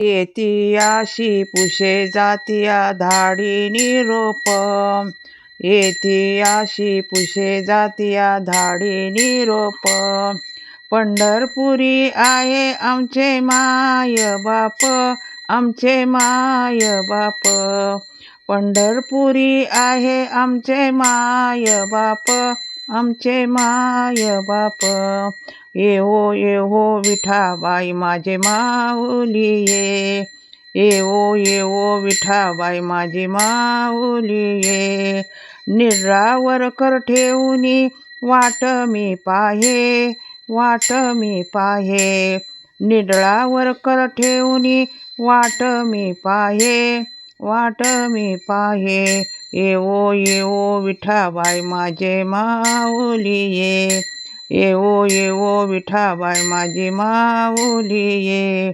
येतियाशी पुषे जातिया धाडी निरोप. येतियाशी पुषे जातिया धाडी निरोप. पंढरपुरी आहे आमचे माय बाप आमचे माय बाप. पंढरपुरी आहे आमचे माय बाप आमचे माय बाप. येवो येवो विठाबाई माझे माऊली ये येवो येवो विठाबाई माझी माऊली ये निरावर कर ठेवूनी वाट मी पाहे वाट मी पाहे. निडळावर कर ठेवूनी वाट मी पाहे वाट मी पाहे. येवो येवो विठाबाई माझे माऊली ये येवो येवो विठाबाई माझी माऊली ये.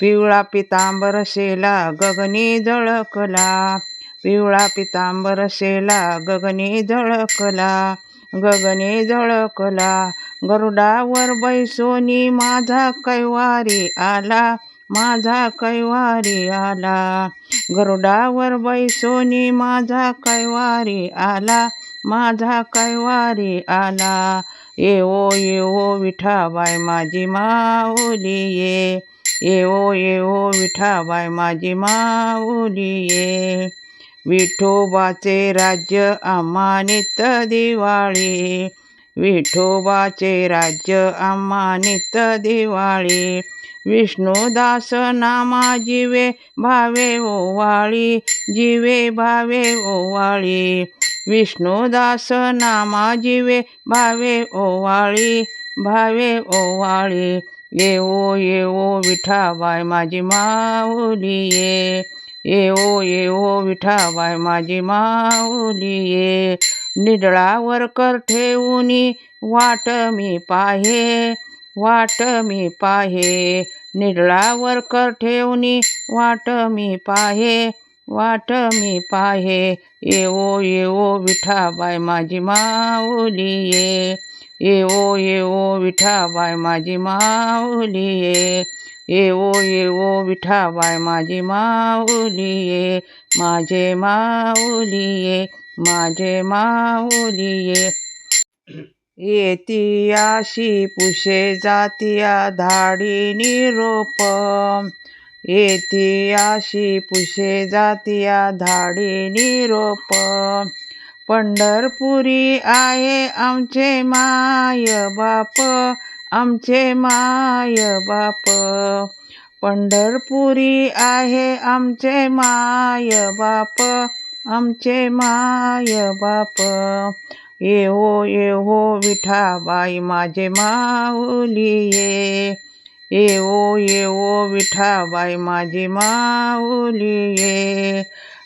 पिवळा पितांबर शेला गगनी जळकला पिवळा पितांबर शेला गगनी जळकला गगनी जळकला गरुडावर बैसोनी माझा कैवारी आला. माझा कैवारी आला. गरुडावर बैसोनी माझा कैवारी आला. माझा कैवारी आला. येवो येवो विठाबाई माझी माऊली ये येवो येवो विठाबाई माझी माऊली ये विठोबाचे राज्य आम्हानित दिवाळी. विठोबाचे राज्य आम्हानित दिवाळी. विष्णुदास नामा जीवे भावे हो ओवाळी जीवे भावे हो ओवाळी विष्णुदास नामा जीवे भावे हो ओवाळी भावे ओवाळी येवो येवो विठाबाय माझी माऊली ये येवो येवो विठाबाय माझी माऊली ये निडळावर कर ठेवूनी वाट मी पाहे वाट मी पाहे. निडळावर कर ठेवूनी वाट मी पाहे वाट मी पाहे. येवो येवो विठाबाय माझी माऊली ये. येवो येवो विठाबाय माझी माऊली ये. येवो येवो विठाबाय माझी माऊली ये. माझे माऊली ये माझे माऊली ये. येतियाशी पुषे जातिया धाडी निरोप. येतियाशी पुषे जातिया धाडी निरोप. पंढरपुरी आहे आमचे माय बाप आमचे माय बाप. पंढरपुरी आहे आमचे माय बाप आमचे माय बाप. ये हो ये हो विठाबाई माझे माऊली ये ये ओ ये ओ विठाबाई माझी माऊली ये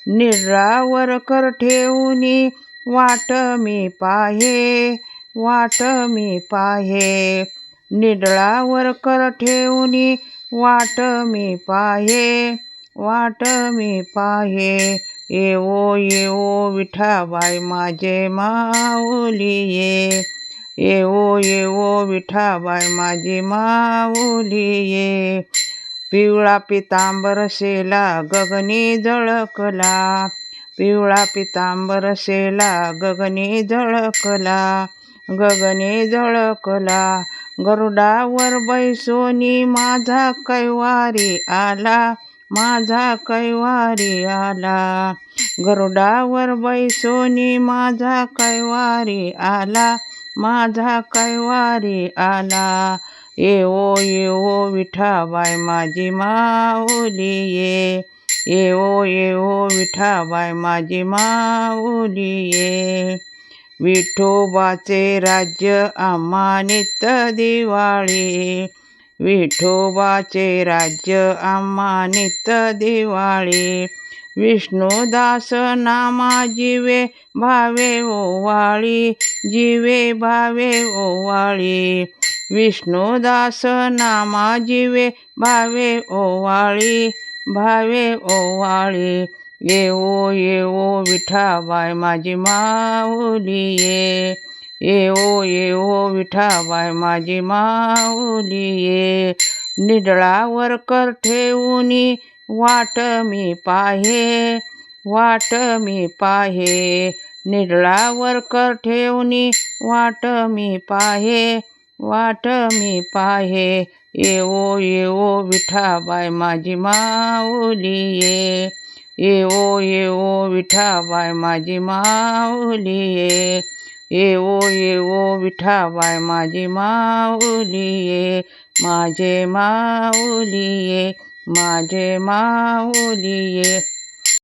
निरावर कर ठेवूनी वाट मी पाहे वाट मी पाहे. निडळावर कर ठेवूनी वाट मी पाहे वाट मी पाहे. येवो येवो विठाबाई माझे माऊली ये. येवो येवो विठाबाई माझी माऊली ये. पिवळा पितांबर शेला गगनी जळकला पिवळा पितांबर शेला गगनी झळकला. गगनी जळकला गरुडावर बैसोनी माझा कैवारी आला. माझा कैवारी आला. गरुडावर बैसोनी माझा कैवारी आला. माझा कैवारी आला. येवो येवो विठाबाई माझी माऊली ये. येवो येवो विठाबाई माझी माऊली ये. विठोबाचे राज्य आम्हानित दिवाळी. विठोबाचे राज्य आम्हानित दिवाळी. विष्णुदास नामा जीवे भावे ओवाळी जीवे भावे ओवाळी. विष्णुदास नामा जीवे भावे ओवाळी भावे ओवाळी. येवो येवो विठाबाई माझी माऊली ये. येवो येवो विठाबाई माझी माऊली ये. निडळावर कर ठेवूनी वाट मी पाहे वाट मी पाहे. निडळावर कर ठेवूनी वाट मी पाहे वाट मी पाहे. येवो येवो विठाबाई माझी माऊली ये. येवो येवो विठाबाई माझी माऊली ये. येवो येवो विठाबाय माझी माऊलीये माझे माऊलीये माझे माऊलीये.